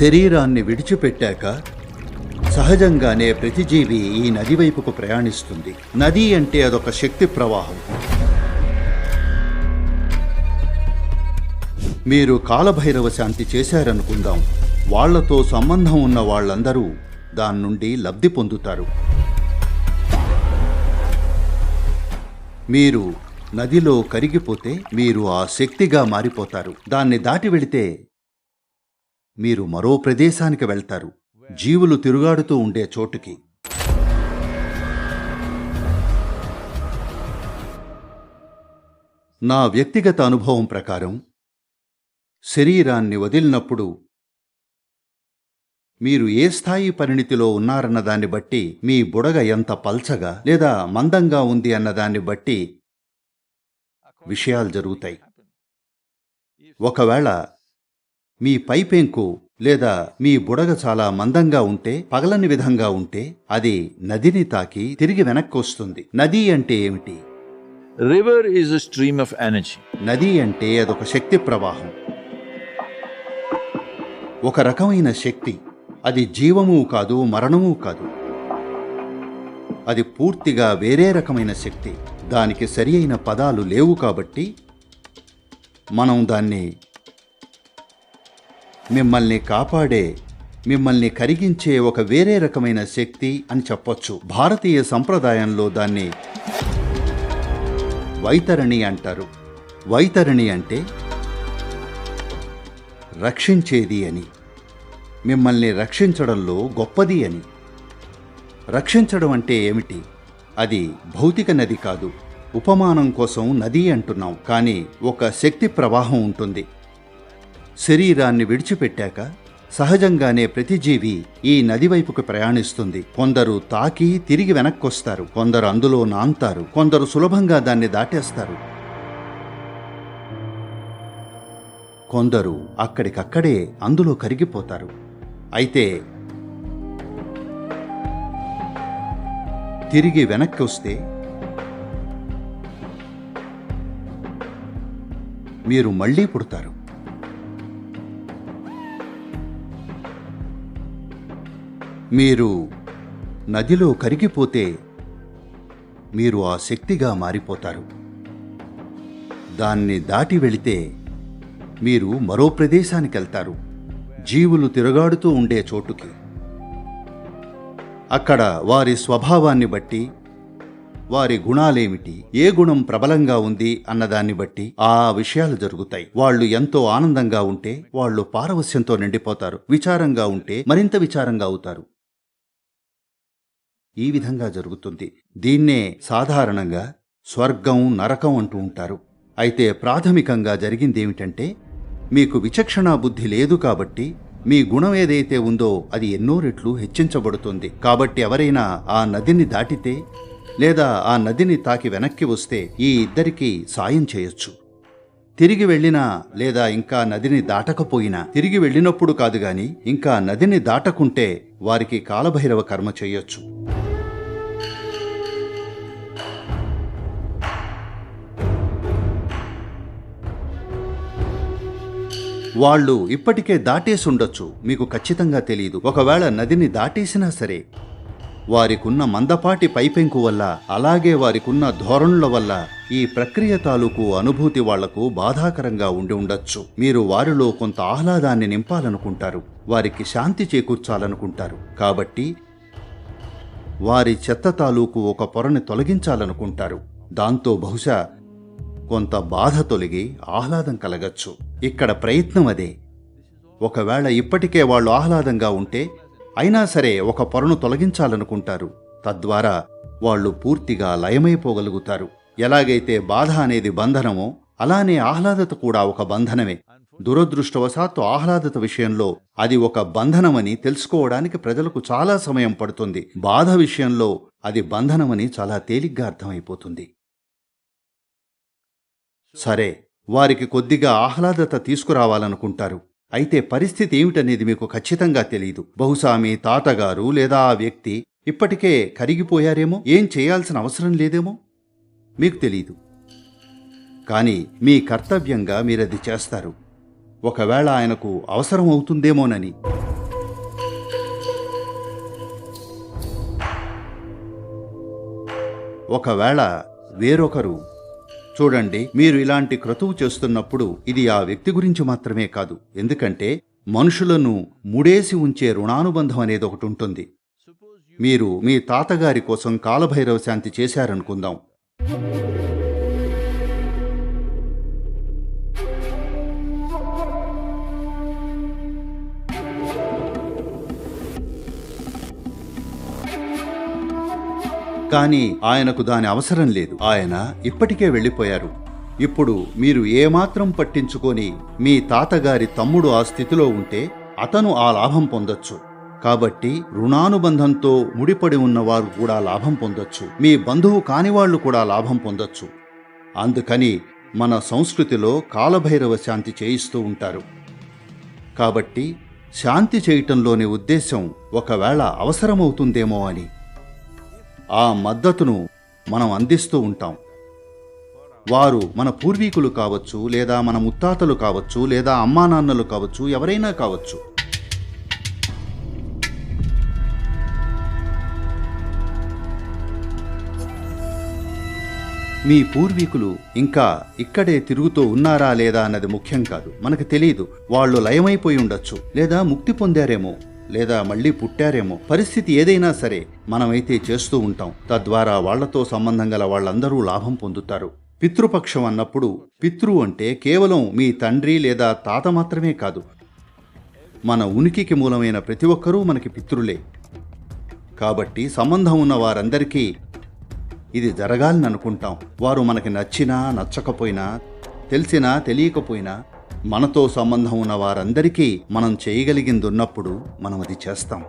శరీరాన్ని విడిచిపెట్టాక సహజంగానే ప్రతిజీవి ఈ నది వైపుకు ప్రయాణిస్తుంది. నది అంటే అదొక శక్తి ప్రవాహం. మీరు కాలభైరవ శాంతి చేశారనుకుందాం. వాళ్ళతో సంబంధం ఉన్న వాళ్ళందరూ దాని నుండి లబ్ధి పొందుతారు. మీరు నదిలో కరిగిపోతే మీరు ఆ శక్తిగా మారిపోతారు. దాన్ని దాటి వెళితే మీరు మరో ప్రదేశానికి వెళ్తారు. జీవులు తిరుగాడుతూ ఉండే చోటుకి. నా వ్యక్తిగత అనుభవం ప్రకారం శరీరాన్ని వదిలినప్పుడు మీరు ఏ స్థాయి పరిణితిలో ఉన్నారన్న దాన్ని బట్టి మీ బుడగ ఎంత పల్చగా లేదా మందంగా ఉంది అన్న దాన్ని బట్టి విషయాలు జరుగుతాయి. ఒకవేళ మీ పైపెంకు లేదా మీ బుడగ చాలా మందంగా ఉంటే పగలని విధంగా ఉంటే అది నదిని తాకి తిరిగి వెనక్కి వస్తుంది నది అంటే ఏమిటి? Is a stream of energy. నది అంటే అదొక శక్తి ప్రవాహం. ఒక రకమైన శక్తి. అది జీవము కాదు మరణము కాదు. అది పూర్తిగా వేరే రకమైన శక్తి. దానికి సరి అయిన పదాలు లేవు కాబట్టి మనం దాన్ని మిమ్మల్ని కాపాడే మిమ్మల్ని కరిగించే ఒక వేరే రకమైన శక్తి అని చెప్పొచ్చు. భారతీయ సంప్రదాయంలో దాన్ని వైతరణి అంటారు. వైతరణి అంటే రక్షించేది అని. మిమ్మల్ని రక్షించడంలో గొప్పది అని. రక్షించడం అంటే ఏమిటి? అది భౌతిక నది కాదు. ఉపమానం కోసం నది అంటున్నాం. కానీ ఒక శక్తి ప్రవాహం ఉంటుంది. శరీరాన్ని విడిచిపెట్టాక సహజంగానే ప్రతి జీవి ఈ నది వైపుకు ప్రయాణిస్తుంది. కొందరు తాకి తిరిగి వెనక్కొస్తారు. కొందరు అందులో నాంతారు. కొందరు సులభంగా దాన్ని దాటేస్తారు. కొందరు అక్కడికక్కడే అందులో కరిగిపోతారు. అయితే తిరిగి వెనక్కి వస్తే మీరు మళ్ళీ పుడతారు. మీరు నదిలో కరిగిపోతే మీరు ఆ శక్తిగా మారిపోతారు. దాన్ని దాటి వెళితే మీరు మరో ప్రదేశానికి వెళ్తారు. జీవులు తిరగాడుతూ ఉండే చోటుకి. అక్కడ వారి స్వభావాన్ని బట్టి వారి గుణాలేమిటి ఏ గుణం ప్రబలంగా ఉంది అన్నదాన్ని బట్టి ఆ విషయాలు జరుగుతాయి. వాళ్ళు ఎంతో ఆనందంగా ఉంటే వాళ్ళు పారవస్యంతో నిండిపోతారు. విచారంగా ఉంటే మరింత విచారంగా అవుతారు. ఈ విధంగా జరుగుతుంది. దీన్నే సాధారణంగా స్వర్గం నరకం అంటూ ఉంటారు. అయితే ప్రాథమికంగా జరిగిందేమిటంటే మీకు విచక్షణా బుద్ధి లేదు కాబట్టి మీ గుణం ఏదైతే ఉందో అది ఎన్నో రెట్లు హెచ్చించబడుతుంది. కాబట్టి ఎవరైనా ఆ నదిని దాటితే లేదా ఆ నదిని తాకి వెనక్కి వస్తే ఈ ఇద్దరికీ సాయం చేయొచ్చు. తిరిగి వెళ్ళినా లేదా ఇంకా నదిని దాటకపోయినా తిరిగి వెళ్ళినప్పుడు కాదు గాని ఇంకా నదిని దాటకుంటే వారికి కాలభైరవ కర్మ చేయొచ్చు. వాళ్ళు ఇప్పటికే దాటేసి ఉండొచ్చు మీకు ఖచ్చితంగా తెలియదు ఒకవేళ నదిని దాటేసినా సరే వారికున్న మందపాటి పైపెంకు వల్ల అలాగే వారికున్న ధోరణుల వల్ల ఈ ప్రక్రియ తాలూకు అనుభూతి వాళ్ళకు బాధాకరంగా ఉండి ఉండొచ్చు. మీరు వారిలో కొంత ఆహ్లాదాన్ని నింపాలనుకుంటారు. వారికి శాంతి చేకూర్చాలనుకుంటారు. కాబట్టి వారి చెత్త తాలూకు ఒక పొరని తొలగించాలనుకుంటారు. దాంతో బహుశా కొంత బాధ తొలగి ఆహ్లాదం కలగచ్చు. ఇక్కడ ప్రయత్నం అదే. ఒకవేళ ఇప్పటికే వాళ్ళు ఆహ్లాదంగా ఉంటే అయినా సరే ఒక పొరను తొలగించాలనుకుంటారు. తద్వారా వాళ్ళు పూర్తిగా లయమైపోగలుగుతారు. ఎలాగైతే బాధ అనేది బంధనమో అలానే ఆహ్లాదత కూడా ఒక బంధనమే. దురదృష్టవశాత్తు ఆహ్లాదత విషయంలో అది ఒక బంధనమని తెలుసుకోవడానికి ప్రజలకు చాలా సమయం పడుతుంది. బాధ విషయంలో అది బంధనమని చాలా తేలిగ్గా అర్థమైపోతుంది. సరే వారికి కొద్దిగా ఆహ్లాదత తీసుకురావాలనుకుంటారు. అయితే పరిస్థితి ఏమిటనేది మీకు ఖచ్చితంగా తెలియదు బహుశా మీ తాతగారు లేదా ఆ వ్యక్తి ఇప్పటికే కరిగిపోయారేమో? ఏం చేయాల్సిన అవసరం లేదేమో? మీకు తెలీదు. కానీ మీ కర్తవ్యంగా మీరది చేస్తారు. ఒకవేళ ఆయనకు అవసరం అవుతుందేమోనని. ఒకవేళ వేరొకరు చూడండి మీరు ఇలాంటి క్రతువు చేస్తున్నప్పుడు ఇది ఆ వ్యక్తి గురించి మాత్రమే కాదు. ఎందుకంటే మనుషులను ముడేసి ఉంచే రుణానుబంధం అనేది ఒకటి ఉంటుంది. మీరు మీ తాతగారి కోసం కాలభైరవ శాంతి చేశారనుకుందాం. కానీ ఆయనకు దాని అవసరం లేదు. ఆయన ఇప్పటికే వెళ్ళిపోయారు. ఇప్పుడు మీరు ఏమాత్రం పట్టించుకొని మీ తాతగారి తమ్ముడు ఆ స్థితిలో ఉంటే అతను ఆ లాభం పొందొచ్చు. కాబట్టి రుణానుబంధంతో ముడిపడి ఉన్నవారు కూడా లాభం పొందొచ్చు. మీ బంధువు కానివాళ్ళు కూడా లాభం పొందొచ్చు. అందుకని మన సంస్కృతిలో కాలభైరవ శాంతి చేయిస్తూ ఉంటారు. కాబట్టి శాంతి చేయటంలోని ఉద్దేశం ఒకవేళ అవసరమవుతుందేమో అని. ఆ మద్దతును మనం అందిస్తూ ఉంటాం. వారు మన పూర్వీకులు కావచ్చు లేదా మన ముత్తాతలు కావచ్చు లేదా అమ్మా నాన్నలు కావచ్చు ఎవరైనా కావచ్చు. మీ పూర్వీకులు ఇంకా ఇక్కడే తిరుగుతూ ఉన్నారా లేదా అన్నది ముఖ్యం కాదు. మనకు తెలియదు వాళ్ళు లయమైపోయి ఉండొచ్చు లేదా ముక్తి పొందారేమో. లేదా మళ్ళీ పుట్టారేమో పరిస్థితి ఏదైనా సరే మనమైతే చేస్తూ ఉంటాం. తద్వారా వాళ్ళతో సంబంధం గల వాళ్ళందరూ లాభం పొందుతారు. పితృపక్షం అన్నప్పుడు పితృ అంటే కేవలం మీ తండ్రి లేదా తాత మాత్రమే కాదు. మన ఉనికికి మూలమైన ప్రతి ఒక్కరూ మనకి పితృలే. కాబట్టి సంబంధం ఉన్న వారందరికీ ఇది జరగాలని అనుకుంటాం. వారు మనకి నచ్చినా నచ్చకపోయినా తెలిసినా తెలియకపోయినా మనతో సంబంధం ఉన్న వారందరికీ మనం చేయగలిగింది ఉన్నప్పుడు మనం అది చేస్తాం.